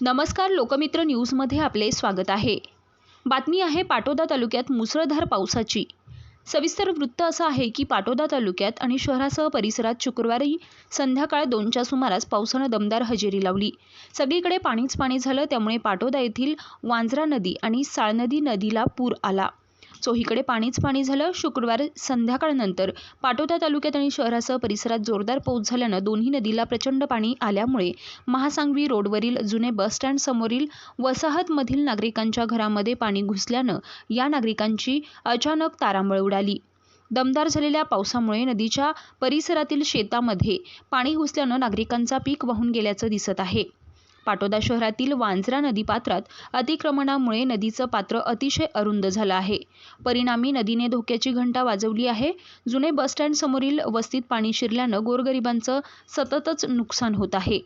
नमस्कार लोकमित्र न्यूजमध्ये आपले स्वागत आहे. बातमी आहे पाटोदा तालुक्यात मुसळधार पावसाची. सविस्तर वृत्त असं आहे की पाटोदा तालुक्यात आणि शहरासह परिसरात शुक्रवारी संध्याकाळ दोनच्या सुमारास पावसानं दमदार हजेरी लावली. सगळीकडे पाणीच पाणी झालं त्यामुळे पाटोदा येथील वांजरा नदी आणि साळनदी नदीला पूर आला. चोहीकडे पाणीच पाणी झालं. शुक्रवार संध्याकाळनंतर पाटोदा तालुक्यात आणि शहरासह परिसरात जोरदार पाऊस झाल्यानं दोन्ही नदीला प्रचंड पाणी आल्यामुळे महासांगवी रोडवरील जुने बसस्टँड समोरील वसाहतमधील नागरिकांच्या घरामध्ये पाणी घुसल्यानं या नागरिकांची अचानक तारांबळ उडाली. दमदार झालेल्या पावसामुळे नदीच्या परिसरातील शेतामध्ये पाणी घुसल्यानं नागरिकांचा पीक वाहून गेल्याचं दिसत आहे. पाटोदा शहरातील वांजरा नदीपात्रात अतिक्रमणामुळे नदीचं पात्र अतिशय अरुंद झालं आहे. परिणामी नदीने धोक्याची घंटा वाजवली आहे. जुने बसस्टँड समोरील वस्तीत पाणी शिरल्यानं गोरगरिबांचं सततच नुकसान होत आहे.